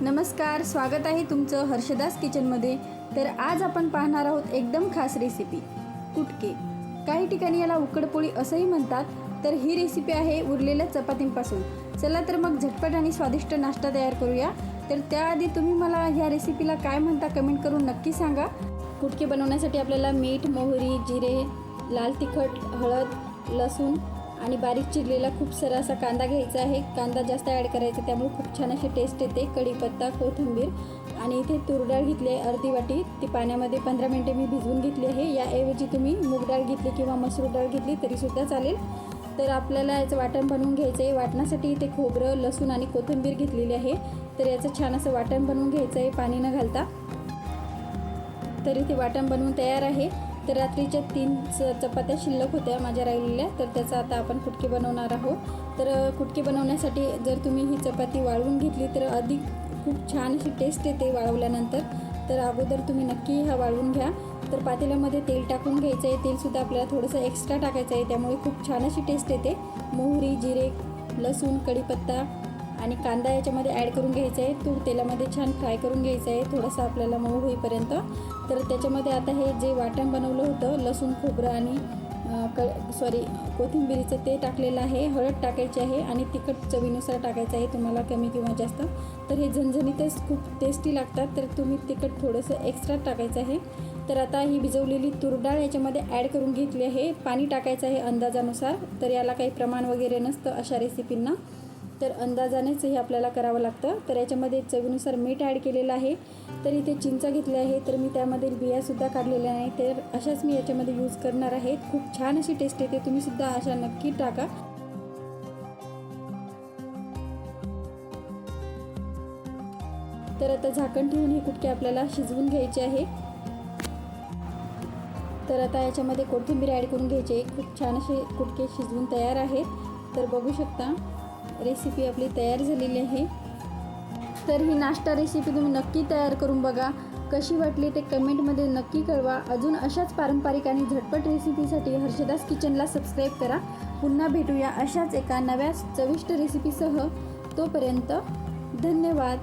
नमस्कार स्वागत आहे तुमचं हर्षदास किचनमध्ये. तर आज आपण पाहणार आहोत एकदम खास रेसिपी कुटके. काही ठिकाणी याला उकडपोळी असंही म्हणतात तर ही रेसिपी आहे उरलेल्या चपातींपासून. चला तर मग झटपट आणि स्वादिष्ट नाश्ता तयार करूया. तर त्याआधी तुम्ही मला ह्या रेसिपीला काय म्हणता कमेंट करून नक्की सांगा. कुटके बनवण्यासाठी आपल्याला मीठ मोहरी जिरे लाल तिखट हळद लसूण आणि बारीक चिरलेला खूप सारा असा कांदा घ्यायचा आहे. कांदा जास्त ॲड करायचा त्यामुळे खूप छान अशी टेस्ट येते. कढीपत्ता कोथिंबीर आणि इथे तूर डाळ घेतली आहे अर्धी वाटी. ती पाण्यामध्ये पंधरा मिनटे मी भिजवून घेतली आहे. याऐवजी तुम्ही मूग डाळ घेतली किंवा मसूर डाळ घेतली तरीसुद्धा चालेल. तर आपल्याला याचं वाटण बनवून घ्यायचं आहे वाटणासाठी इथे खोबरं लसूण आणि कोथिंबीर घेतलेली आहे. तर याचं छान असं वाटण बनवून घ्यायचं आहे पाणी न घालता. तर इथे वाटण बनवून तयार आहे. तर रात्रीच्या तीन च चपात्या शिल्लक होत्या माझ्या राहिलेल्या. तर त्याचा आता आपण कुटके बनवणार आहोत. तर फुटके कुटके बनवण्यासाठी जर तुम्ही ही चपाती वाळवून घेतली तर अधिक खूप छान अशी टेस्ट येते वाळवल्यानंतर. तर अगोदर तुम्ही नक्की हा वाळवून घ्या. तर पातेल्यामध्ये तेल टाकून घ्यायचं आहे. तेलसुद्धा आपल्याला थोडंसं एक्स्ट्रा टाकायचं आहे. त्यामुळे खूप छान अशी टेस्ट येते. मोहरी जिरे लसूण कढीपत्ता आणि कांदा याच्यामध्ये ॲड करून घ्यायचा आहे. तूर तेलामध्ये छान फ्राय करून घ्यायचं आहे. थोडंसं आपल्याला मऊ होईपर्यंत. तर त्याच्यामध्ये आता हे जे वाटण बनवलं होतं लसूण खोबरं आणि क सॉरी कोथिंबिरीचं ते टाकलेलं आहे. हळद टाकायची आहे आणि तिखट चवीनुसार टाकायचं आहे. तुम्हाला कमी किंवा जास्त. तर हे झणझणीतच खूप टेस्टी लागतात. तर तुम्ही तिखट थोडंसं एक्स्ट्रा टाकायचं आहे. तर आता ही भिजवलेली तुरडाळ याच्यामध्ये ॲड करून घेतली आहे. पाणी टाकायचं आहे अंदाजानुसार. तर याला काही प्रमाण वगैरे नसतं अशा रेसिपींना तर अंदाजानेच हे आपल्याला करावं लागतं. तर याच्यामध्ये चवीनुसार मीठ ॲड केलेलं आहे. तर इथे चिंचा घेतली आहे. तर मी त्यामध्ये बियासुद्धा काढलेल्या नाही. तर अशाच मी याच्यामध्ये यूज करणार आहे. खूप छान अशी टेस्ट येते. तुम्हीसुद्धा अशा नक्की टाका. तर आता झाकण ठेवून हे कुटके आपल्याला शिजवून घ्यायचे आहे. तर आता याच्यामध्ये कोथिंबीर ॲड करून घ्यायचे खूप छान असे कुटके शिजवून तयार आहेत. तर बघू शकता. रेसिपी आपली तयार झालेली आहे. तर ही नाश्ता रेसिपी तुम्ही नक्की तयार करून बघा. कशी वाटली ते कमेंटमध्ये नक्की कळवा. अजून अशाच पारंपरिक आणि झटपट रेसिपीसाठी हर्षदास किचनला सबस्क्राईब करा. पुन्हा भेटूया अशाच एका नव्या चविष्ट रेसिपीसह. तोपर्यंत धन्यवाद.